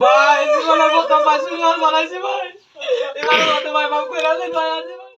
ভাই জীবনের প্রথম ভাই সুন্দর বানাইছি ভাই এবার মতো ভাই মাফ করে দেন ভাই আজি ভাই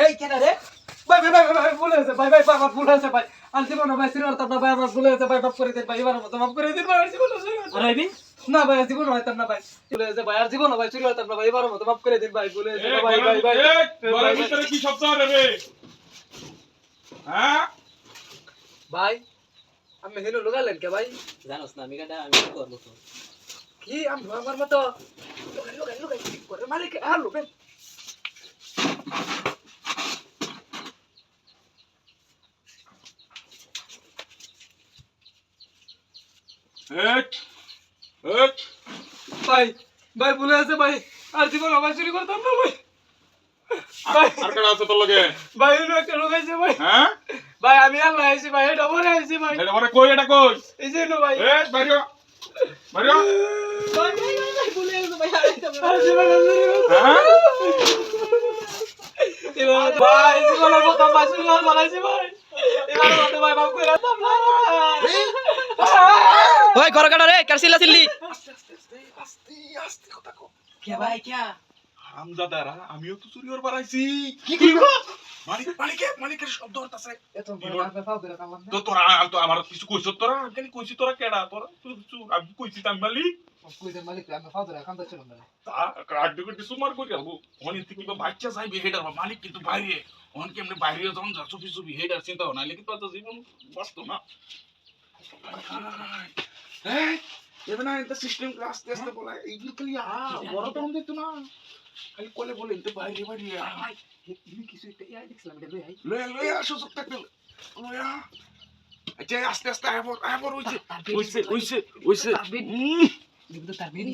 এই কেন রে? ভাই ভাই ভাই ভাই ভুল হয়েছে ভাই ভাই আমার ভুল হয়েছে ভাই। আর জীবন ভাই সিরিয়াল তো ভাই আমার ভুল হয়েছে ভাই মাফ করে দিন ভাই এবার মতো মাফ করে দিন ভাই আর জীবন আর আইবি? না ভাই জীবন হইতাম না ভাই ভুল হয়েছে ভাই আর জীবন ভাই হইতাম না ভাই এবার মতো মাফ করে দিন ভাই ভুল হয়েছে ভাই ভাই ভাই। ঘরের ভিতরে কি শব্দ হবে রে? হ্যাঁ? ভাই আমি হেলো লগালেন কে ভাই? জানোস না আমি কাটা আমি কি করব তো? কি আমি আমার মতো করে? মালিক আর লোকেন ভাই ভাই ভুল হয়েছে ভাই? আর জীবন ভাই চুরি করতাম না ভাই। ভাই আর আছে তোর লগে? ভাই হলো একটা লগাইছে ভাই। হ্যাঁ? ভাই আমি আল্লাহ আইছি ভাই এটা বলে আইছি ভাই। এটা পরে কই এটা কই? এই যে ভাই। এ বাইরে বাইরে ভাই ভাই ভাই, ভাই ভুলে গেছে ভাই আর জীবন আর চুরি করতাম না। হ্যাঁ ভাই বানাইছি ভাই এবার ভাই না ওই ঘর কাটা রে কার কথা কও কে ভাই কে? হামজাদারা আমিও তো চুরি করে বাড়াইছি কি কইব মালিক মালিকে মালিকের শব্দ হতাছে এত তো তোরা তো আমার কিছু কইছ তোরা আমি কইছি তোরা কেডা? তোরা তুই চুর আমি কইছি তাম মালিক। মালিক আমি কাম না সুমার অনেক থেকে বাচ্চা হেডার কিন্তু বাইরে। অন কেমনে বাইরে যখন যা চুপি চুপি হেডার চিন্তা নাহলে কিন্তু তো জীবন বাঁচত না। এই এবে না এটা সিস্টেম আস্তে আস্তে বলা এইগুলো খালি আ বড় তো দিত না খালি কোলে বলে এটা বাইরে বাইরে আয় তুমি কিছু একটা ইয়া দেখছিলাম এটা লই আই লয়া লয়া সুযোগ থাকলে লয়া আচ্ছা আস্তে আস্তে আয়বর আয়বর হইছে হইছে হইছে হইছে তারবিন।